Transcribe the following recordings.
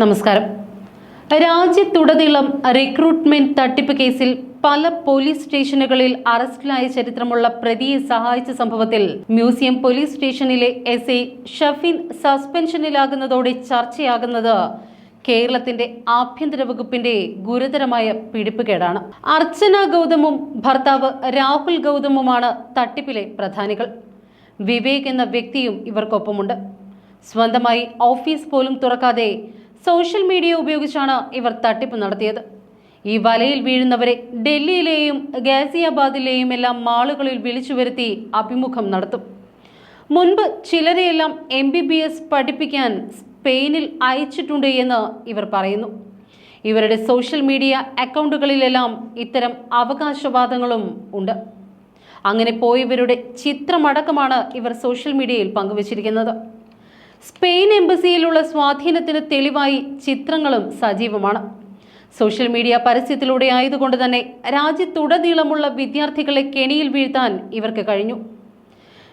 നമസ്കാരം. രാജ്യത്തുടനീളം റിക്രൂട്ട്മെന്റ് തട്ടിപ്പ് കേസിൽ പല പോലീസ് സ്റ്റേഷനുകളിൽ അറസ്റ്റിലായ ചരിത്രമുള്ള പ്രതിയെ സഹായിച്ച സംഭവത്തിൽ മ്യൂസിയം പോലീസ് സ്റ്റേഷനിലെ എസ് ഐ ഷഫീൻ സസ്പെൻഷനിലാകുന്നതോടെ ചർച്ചയാകുന്നത് കേരളത്തിന്റെ ആഭ്യന്തര വകുപ്പിന്റെ ഗുരുതരമായ പിടിപ്പുകേടാണ്. അർച്ചന ഗൗതമും ഭർത്താവ് രാഹുൽ ഗൗതമുമാണ് തട്ടിപ്പിലെ പ്രധാനികൾ. വിവേക് എന്ന വ്യക്തിയും ഇവർക്കൊപ്പമുണ്ട്. സ്വന്തമായി ഓഫീസ് പോലും തുറക്കാതെ സോഷ്യൽ മീഡിയ ഉപയോഗിച്ചാണ് ഇവർ തട്ടിപ്പ് നടത്തിയത്. ഈ വലയിൽ വീഴുന്നവരെ ഡൽഹിയിലെയും ഗാസിയാബാദിലെയും എല്ലാം മാളുകളിൽ വിളിച്ചു വരുത്തി അഭിമുഖം നടത്തും. മുൻപ് ചിലരെയെല്ലാം എം ബി ബി എസ് പഠിപ്പിക്കാൻ സ്പെയിനിൽ അയച്ചിട്ടുണ്ട് എന്ന് ഇവർ പറയുന്നു. ഇവരുടെ സോഷ്യൽ മീഡിയ അക്കൗണ്ടുകളിലെല്ലാം ഇത്തരം അവകാശവാദങ്ങളും ഉണ്ട്. അങ്ങനെ പോയവരുടെ ചിത്രമടക്കമാണ് ഇവർ സോഷ്യൽ മീഡിയയിൽ പങ്കുവച്ചിരിക്കുന്നത്. സ്പെയിൻ എംബസിയിലുള്ള സ്വാധീനത്തിന് തെളിവായി ചിത്രങ്ങളും സജീവമാണ്. സോഷ്യൽ മീഡിയ പരസ്യത്തിലൂടെ ആയതുകൊണ്ട് തന്നെ രാജ്യത്തുടനീളമുള്ള വിദ്യാർത്ഥികളെ കെണിയിൽ വീഴ്ത്താൻ ഇവർക്ക് കഴിഞ്ഞു.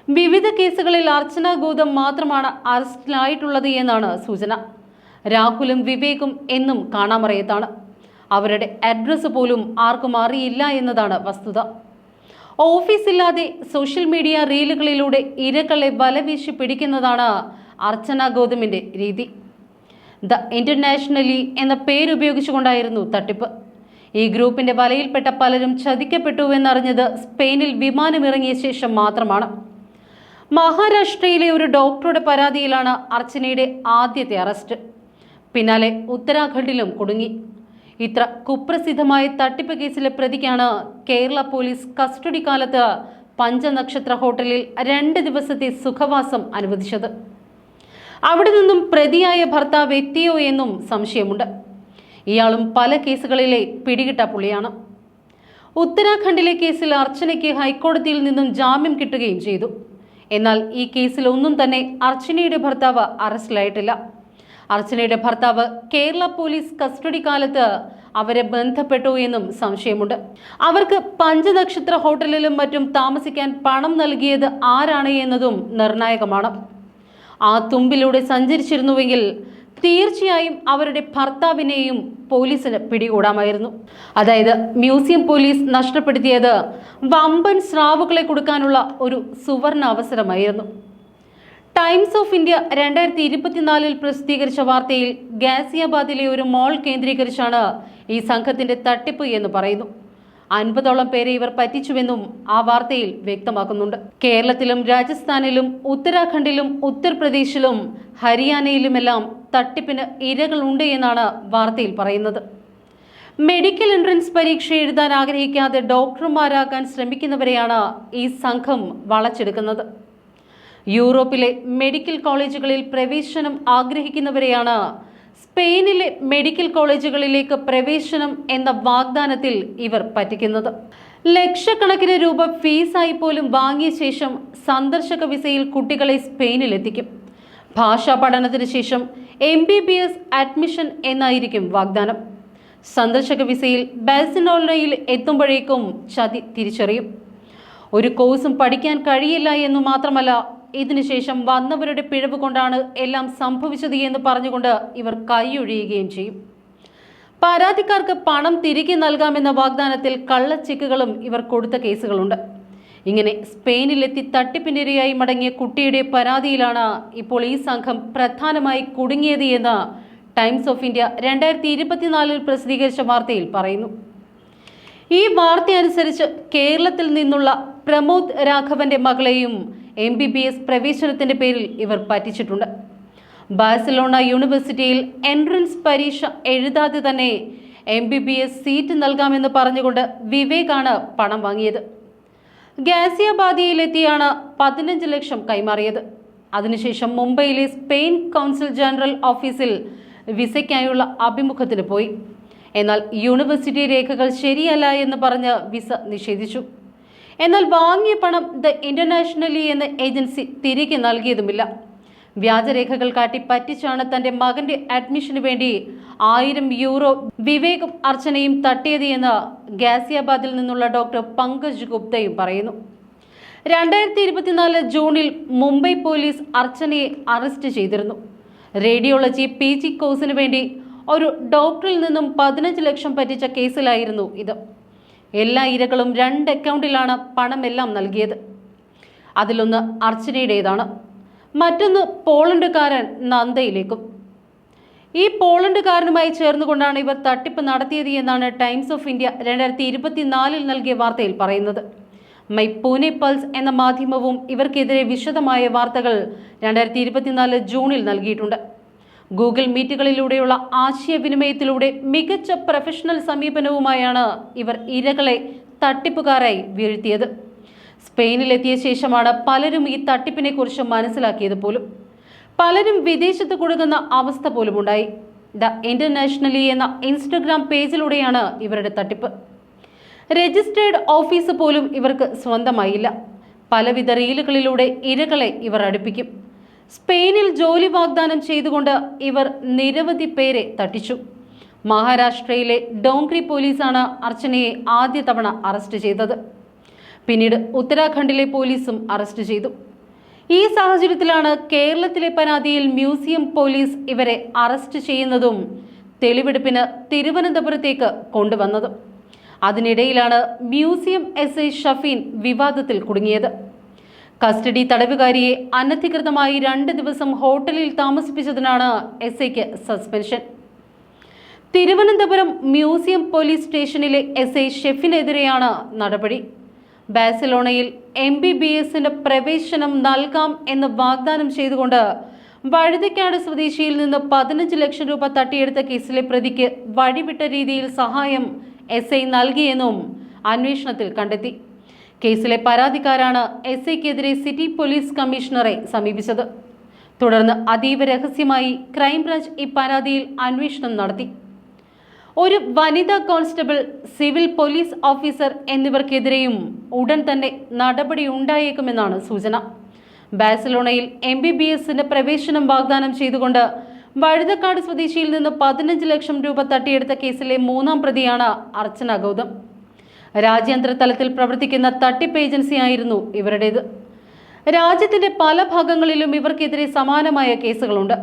വിവിധ കേസുകളിൽ അർച്ചന ഗൗതം മാത്രമാണ് അറസ്റ്റിലായിട്ടുള്ളത് എന്നാണ് സൂചന. രാഹുലും വിവേകും എന്നും കാണാമറയത്താണ്. അവരുടെ അഡ്രസ്സ് പോലും ആർക്കും അറിയില്ല എന്നതാണ് വസ്തുത. ഓഫീസില്ലാതെ സോഷ്യൽ മീഡിയ റീലുകളിലൂടെ ഇരകളെ വലവീശി പിടിക്കുന്നതാണ് അർച്ചന ഗൗതമിന്റെ രീതി. ദ ഇന്റർനാഷണലി എന്ന പേരുപയോഗിച്ചുകൊണ്ടായിരുന്നു തട്ടിപ്പ്. ഈ ഗ്രൂപ്പിന്റെ വലയിൽപ്പെട്ട പലരും ചതിക്കപ്പെട്ടു എന്നറിഞ്ഞത് സ്പെയിനിൽ വിമാനമിറങ്ങിയ ശേഷം മാത്രമാണ്. മഹാരാഷ്ട്രയിലെ ഒരു ഡോക്ടറുടെ പരാതിയിലാണ് അർച്ചനയുടെ ആദ്യത്തെ അറസ്റ്റ്. പിന്നാലെ ഉത്തരാഖണ്ഡിലും കുടുങ്ങി. ഇത്ര കുപ്രസിദ്ധമായ തട്ടിപ്പ് കേസിലെ പ്രതിക്കാണ് കേരള പോലീസ് കസ്റ്റഡി കാലത്ത് പഞ്ചനക്ഷത്ര ഹോട്ടലിൽ രണ്ട് ദിവസത്തെ സുഖവാസം അനുവദിച്ചത്. അവിടെ നിന്നും പ്രതിയായ ഭർത്താവ് എത്തിയോ എന്നും സംശയമുണ്ട്. ഇയാളും പല കേസുകളിലെ പിടികിട്ട പുള്ളിയാണ്. ഉത്തരാഖണ്ഡിലെ കേസിൽ അർച്ചനയ്ക്ക് ഹൈക്കോടതിയിൽ നിന്നും ജാമ്യം കിട്ടുകയും ചെയ്തു. എന്നാൽ ഈ കേസിൽ ഒന്നും തന്നെ അർച്ചനയുടെ ഭർത്താവ് അറസ്റ്റിലായിട്ടില്ല. അർച്ചനയുടെ ഭർത്താവ് കേരള പോലീസ് കസ്റ്റഡി കാലത്ത് അവരെ ബന്ധപ്പെട്ടു എന്നും സംശയമുണ്ട്. അവർക്ക് പഞ്ചനക്ഷത്ര ഹോട്ടലിലും മറ്റും താമസിക്കാൻ പണം നൽകിയത് ആരാണ് എന്നതും നിർണായകമാണ്. ആ തുമ്പിലൂടെ സഞ്ചരിച്ചിരുന്നുവെങ്കിൽ തീർച്ചയായും അവരുടെ ഭർത്താവിനെയും പോലീസിന് പിടികൂടാമായിരുന്നു. അതായത് മ്യൂസിയം പോലീസ് നഷ്ടപ്പെടുത്തിയത് വമ്പൻ സ്രാവുകളെ കൊടുക്കാനുള്ള ഒരു സുവർണ അവസരമായിരുന്നു ടൈംസ് ഓഫ് ഇന്ത്യ രണ്ടായിരത്തി ഇരുപത്തിനാലിൽ പ്രസിദ്ധീകരിച്ച വാർത്തയിൽ ഗാസിയാബാദിലെ ഒരു മോൾ കേന്ദ്രീകരിച്ചാണ് ഈ സംഘത്തിന്റെ തട്ടിപ്പ് എന്ന് പറയുന്നു. അൻപതോളം പേരെ ഇവർ പറ്റിച്ചുവെന്നും ആ വാർത്തയിൽ വ്യക്തമാക്കുന്നുണ്ട്. കേരളത്തിലും രാജസ്ഥാനിലും ഉത്തരാഖണ്ഡിലും ഉത്തർപ്രദേശിലും ഹരിയാനയിലുമെല്ലാം തട്ടിപ്പിന് ഇരകളുണ്ട് എന്നാണ് വാർത്തയിൽ പറയുന്നത്. മെഡിക്കൽ എൻട്രൻസ് പരീക്ഷ എഴുതാൻ ആഗ്രഹിക്കാതെ ഡോക്ടർമാരാകാൻ ശ്രമിക്കുന്നവരെയാണ് ഈ സംഘം വളച്ചെടുക്കുന്നത്. യൂറോപ്പിലെ മെഡിക്കൽ കോളേജുകളിൽ പ്രവേശനം ആഗ്രഹിക്കുന്നവരെയാണ് സ്പെയിനിലെ മെഡിക്കൽ കോളേജുകളിലേക്ക് പ്രവേശനം എന്ന വാഗ്ദാനത്തിൽ ഇവർ പറ്റിക്കുന്നത്. ലക്ഷക്കണക്കിന് രൂപ ഫീസായി പോലും വാങ്ങിയ ശേഷം സന്ദർശക വിസയിൽ കുട്ടികളെ സ്പെയിനിലെത്തിക്കും. ഭാഷാ പഠനത്തിന് ശേഷം M B B S admission എന്നായിരിക്കും വാഗ്ദാനം. സന്ദർശക വിസയിൽ ബാസിനോളയിൽ എത്തുമ്പോഴേക്കും ചതി തിരിച്ചറിയും. ഒരു കോഴ്സും പഠിക്കാൻ കഴിയില്ല എന്നു മാത്രമല്ല ഇതിനുശേഷം വന്നവരുടെ പിഴവ് കൊണ്ടാണ് എല്ലാം സംഭവിച്ചത് എന്ന് പറഞ്ഞുകൊണ്ട് ഇവർ കൈയൊഴിയുകയും ചെയ്യും. പരാതിക്കാർക്ക് പണം തിരികെ നൽകാമെന്ന വാഗ്ദാനത്തിൽ കള്ളച്ചെക്കുകളും ഇവർ കൊടുത്ത കേസുകളുണ്ട്. ഇങ്ങനെ സ്പെയിനിലെത്തി തട്ടിപ്പിനിരയായി മടങ്ങിയ കുട്ടിയുടെ പരാതിയിലാണ് ഇപ്പോൾ ഈ സംഘം പ്രധാനമായി കുടുങ്ങിയത് എന്ന് ടൈംസ് ഓഫ് ഇന്ത്യ രണ്ടായിരത്തി ഇരുപത്തിനാലിൽ പ്രസിദ്ധീകരിച്ച വാർത്തയിൽ പറയുന്നു. ഈ വാർത്തയനുസരിച്ച് കേരളത്തിൽ നിന്നുള്ള പ്രമോദ് രാഘവന്റെ മകളെയും എം ബി ബി എസ് പ്രവേശനത്തിന്റെ പേരിൽ ഇവർ പറ്റിച്ചിട്ടുണ്ട്. ബാഴ്സലോണ യൂണിവേഴ്സിറ്റിയിൽ എൻട്രൻസ് പരീക്ഷ എഴുതാതെ തന്നെ M B B S seat നൽകാമെന്ന് പറഞ്ഞുകൊണ്ട് വിവേകാണ് പണം വാങ്ങിയത്. ഗാസിയാബാദിയിലെത്തിയാണ് പതിനഞ്ച് ലക്ഷം കൈമാറിയത്. അതിനുശേഷം മുംബൈയിലെ സ്പെയിൻ കൗൺസിൽ ജനറൽ ഓഫീസിൽ വിസയ്ക്കായുള്ള അഭിമുഖത്തിന് പോയി. എന്നാൽ യൂണിവേഴ്സിറ്റി രേഖകൾ ശരിയല്ല എന്ന് പറഞ്ഞ് വിസ നിഷേധിച്ചു. എന്നാൽ വാങ്ങിയ പണം ദ ഇന്റർനാഷണലി എന്ന ഏജൻസി തിരികെ നൽകിയതുമില്ല. വ്യാജരേഖകൾ കാട്ടി പറ്റിച്ചാണ് തന്റെ മകന്റെ അഡ്മിഷന് വേണ്ടി ആയിരം യൂറോ വിവേകും അർച്ചനയും തട്ടിയത് എന്ന് ഗാസിയാബാദിൽ നിന്നുള്ള ഡോക്ടർ പങ്കജ് ഗുപ്തയും പറയുന്നു. രണ്ടായിരത്തി ഇരുപത്തിനാല് ജൂണിൽ മുംബൈ പോലീസ് അർച്ചനയെ അറസ്റ്റ് ചെയ്തിരുന്നു. റേഡിയോളജി പി ജി കോഴ്സിന് വേണ്ടി ഒരു ഡോക്ടറിൽ നിന്നും പതിനഞ്ച് ലക്ഷം പറ്റിച്ച കേസിലായിരുന്നു ഇത്. എല്ലാ ഇരകളും രണ്ട് അക്കൗണ്ടിലാണ് പണമെല്ലാം നൽകിയത്. അതിലൊന്ന് അർച്ചനയുടേതാണ്. മറ്റൊന്ന് പോളണ്ടുകാരൻ നന്ദയിലേക്കും. ഈ പോളണ്ടുകാരനുമായി ചേർന്നുകൊണ്ടാണ് ഇവർ തട്ടിപ്പ് നടത്തിയത് എന്നാണ് ടൈംസ് ഓഫ് ഇന്ത്യ രണ്ടായിരത്തി ഇരുപത്തിനാലിൽ നൽകിയ വാർത്തയിൽ പറയുന്നത്. മൈ പൂനെ പൾസ് എന്ന മാധ്യമവും ഇവർക്കെതിരെ വിശദമായ വാർത്തകൾ രണ്ടായിരത്തി ഇരുപത്തിനാല് ജൂണിൽ നൽകിയിട്ടുണ്ട്. ഗൂഗിൾ മീറ്റുകളിലൂടെയുള്ള ആശയവിനിമയത്തിലൂടെ മികച്ച പ്രൊഫഷണൽ സമീപനവുമായാണ് ഇവർ ഇരകളെ തട്ടിപ്പുകാരായി വീഴ്ത്തിയത്. സ്പെയിനിലെത്തിയ ശേഷമാണ് പലരും ഈ തട്ടിപ്പിനെക്കുറിച്ച് മനസ്സിലാക്കിയത് പോലും. പലരും വിദേശത്ത് കൊടുക്കുന്ന അവസ്ഥ പോലും ഉണ്ടായി ദ ഇന്റർനാഷണലി എന്ന ഇൻസ്റ്റഗ്രാം പേജിലൂടെയാണ് ഇവരുടെ തട്ടിപ്പ്. രജിസ്റ്റേർഡ് ഓഫീസ് പോലും ഇവർക്ക് സ്വന്തമായില്ല. പലവിധ റീലുകളിലൂടെ ഇരകളെ ഇവർ അടുപ്പിക്കും. സ്പെയിനിൽ ജോലി വാഗ്ദാനം ചെയ്തുകൊണ്ട് ഇവർ നിരവധി പേരെ തട്ടിച്ചു. മഹാരാഷ്ട്രയിലെ ഡോങ്ക്രി പോലീസാണ് അർച്ചനയെ ആദ്യ തവണ അറസ്റ്റ് ചെയ്തത്. പിന്നീട് ഉത്തരാഖണ്ഡിലെ പോലീസും അറസ്റ്റ് ചെയ്തു. ഈ സാഹചര്യത്തിലാണ് കേരളത്തിലെ പരാതിയിൽ മ്യൂസിയം പോലീസ് ഇവരെ അറസ്റ്റ് ചെയ്യുന്നതും തെളിവെടുപ്പിന് തിരുവനന്തപുരത്തേക്ക് കൊണ്ടുവന്നതും. അതിനിടയിലാണ് മ്യൂസിയം എസ് ഐ ഷഫീൻ വിവാദത്തിൽ കുടുങ്ങിയത്. കസ്റ്റഡി തടവുകാരിയെ അനധികൃതമായി രണ്ട് ദിവസം ഹോട്ടലിൽ താമസിപ്പിച്ചതിനാണ് എസ് ഐക്ക് സസ്പെൻഷൻ. തിരുവനന്തപുരം മ്യൂസിയം പോലീസ് സ്റ്റേഷനിലെ എസ് ഐ ഷെഫിനെതിരെയാണ് നടപടി. ബാഴ്സലോണയിൽ എം ബി ബി എസിന് പ്രവേശനം നൽകാം എന്ന് വാഗ്ദാനം ചെയ്തുകൊണ്ട് വഴുതക്കാട് സ്വദേശിയിൽ നിന്ന് പതിനഞ്ച് ലക്ഷം രൂപ തട്ടിയെടുത്ത കേസിലെ പ്രതിക്ക് വഴിവിട്ട രീതിയിൽ സഹായം എസ് ഐ നൽകിയെന്നും അന്വേഷണത്തിൽ കണ്ടെത്തി. കേസിലെ പരാതിക്കാരാണ് എസ് ഐക്കെതിരെ സിറ്റി പോലീസ് കമ്മീഷണറെ സമീപിച്ചത്. തുടർന്ന് അതീവ രഹസ്യമായി ക്രൈംബ്രാഞ്ച് ഈ പരാതിയിൽ അന്വേഷണം നടത്തി. ഒരു വനിതാ കോൺസ്റ്റബിൾ സിവിൽ പോലീസ് ഓഫീസർ എന്നിവർക്കെതിരെയും ഉടൻ തന്നെ നടപടി ഉണ്ടായേക്കുമെന്നാണ് സൂചന. ബാഴ്സലോണയിൽ എം ബി ബി എസിന്റെ പ്രവേശനം വാഗ്ദാനം ചെയ്തുകൊണ്ട് വഴുതക്കാട് സ്വദേശിയിൽ നിന്ന് പതിനഞ്ച് ലക്ഷം രൂപ തട്ടിയെടുത്ത കേസിലെ മൂന്നാം പ്രതിയാണ് അർച്ചന ഗൗതം. രാജ്യാന്തര തലത്തിൽ പ്രവർത്തിക്കുന്ന തട്ടിപ്പ് ഏജൻസിയായിരുന്നു ഇവരുടേത്. രാജ്യത്തിന്റെ പല ഭാഗങ്ങളിലും ഇവർക്കെതിരെ സമാനമായ കേസുകളുണ്ട്.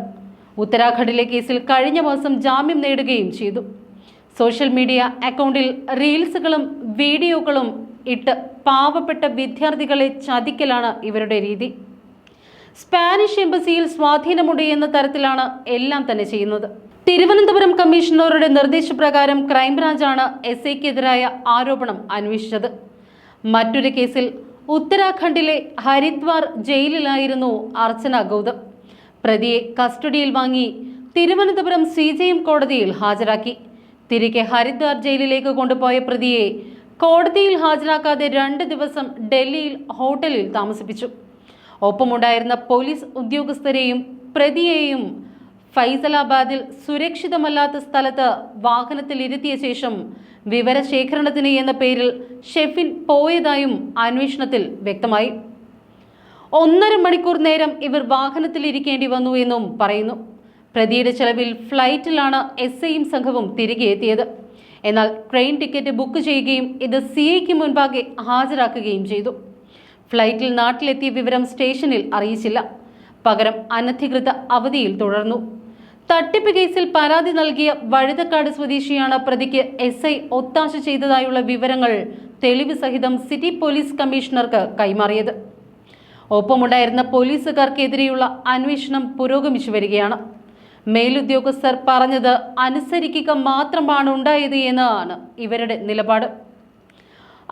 ഉത്തരാഖണ്ഡിലെ കേസിൽ കഴിഞ്ഞ മാസം ജാമ്യം നേടുകയും ചെയ്തു. സോഷ്യൽ മീഡിയ അക്കൗണ്ടിൽ റീൽസുകളും വീഡിയോകളും ഇട്ട് പാവപ്പെട്ട വിദ്യാർത്ഥികളെ ചതിക്കലാണ് ഇവരുടെ രീതി. സ്പാനിഷ് എംബസിയിൽ സ്വാധീനമുണ്ട് എന്ന തരത്തിലാണ് എല്ലാം തന്നെ ചെയ്യുന്നത്. തിരുവനന്തപുരം കമ്മീഷണറുടെ നിർദ്ദേശപ്രകാരം ക്രൈംബ്രാഞ്ചാണ് എസ് ഐക്കെതിരായ ആരോപണം അന്വേഷിച്ചത്. മറ്റൊരു കേസിൽ ഉത്തരാഖണ്ഡിലെ ഹരിദ്വാർ ജയിലിലായിരുന്നു അർച്ചന ഗൗതം. പ്രതിയെ കസ്റ്റഡിയിൽ വാങ്ങി തിരുവനന്തപുരം സി ജെ എം കോടതിയിൽ ഹാജരാക്കി. തിരികെ ഹരിദ്വാർ ജയിലിലേക്ക് കൊണ്ടുപോയ പ്രതിയെ കോടതിയിൽ ഹാജരാക്കാതെ രണ്ട് ദിവസം ഡൽഹിയിൽ ഹോട്ടലിൽ താമസിപ്പിച്ചു. ഒപ്പമുണ്ടായിരുന്ന പോലീസ് ഉദ്യോഗസ്ഥരെയും പ്രതിയെയും ഫൈസലാബാദിൽ സുരക്ഷിതമല്ലാത്ത സ്ഥലത്ത് വാഹനത്തിൽ ഇരുത്തിയ ശേഷം വിവരശേഖരണത്തിന് എന്ന പേരിൽ ഷെഫിൻ പോയതായും അന്വേഷണത്തിൽ വ്യക്തമായി. ഒന്നര മണിക്കൂർ നേരം ഇവർ വാഹനത്തിൽ ഇരിക്കേണ്ടി വന്നു എന്നും പറയുന്നു. പ്രതിയുടെ ചെലവിൽ ഫ്ലൈറ്റിലാണ് എസ് ഐയും സംഘവും തിരികെ എത്തിയത്. എന്നാൽ ട്രെയിൻ ടിക്കറ്റ് ബുക്ക് ചെയ്യുകയും ഇത് സി ഐക്ക് മുൻപാകെ ഹാജരാക്കുകയും ചെയ്തു. ഫ്ലൈറ്റിൽ നാട്ടിലെത്തിയ വിവരം സ്റ്റേഷനിൽ അറിയിച്ചില്ല. പകരം അനധികൃത അവധിയിൽ തുടർന്നു. തട്ടിപ്പ് കേസിൽ പരാതി നൽകിയ വഴുതക്കാട് സ്വദേശിയാണ് പ്രതിക്ക് എസ് ഐ ഒത്താശ ചെയ്തതായുള്ള വിവരങ്ങൾ തെളിവ് സഹിതം സിറ്റി പോലീസ് കമ്മീഷണർക്ക് കൈമാറിയത്. ഒപ്പമുണ്ടായിരുന്ന പോലീസുകാർക്കെതിരെയുള്ള അന്വേഷണം പുരോഗമിച്ചു വരികയാണ്. മേലുദ്യോഗസ്ഥർ പറഞ്ഞത് അനുസരിക്കുക മാത്രമാണ് ഉണ്ടായത് എന്നാണ് ഇവരുടെ നിലപാട്.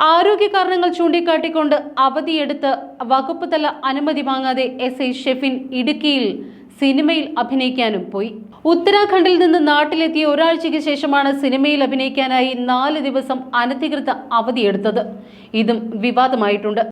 ആരോഗ്യ കാരണങ്ങൾ ചൂണ്ടിക്കാട്ടിക്കൊണ്ട് അവധിയെടുത്ത് വകുപ്പ് തല അനുമതി വാങ്ങാതെ എസ് ഐ ഷെഫിൻ ഇടുക്കിയിൽ സിനിമയിൽ അഭിനയിക്കാനും പോയി. ഉത്തരാഖണ്ഡിൽ നിന്ന് നാട്ടിലെത്തിയ ഒരാഴ്ചയ്ക്ക് ശേഷമാണ് സിനിമയിൽ അഭിനയിക്കാനായി നാല് ദിവസം അനധികൃത അവധിയെടുത്തത്. ഇതും വിവാദമായിട്ടുണ്ട്.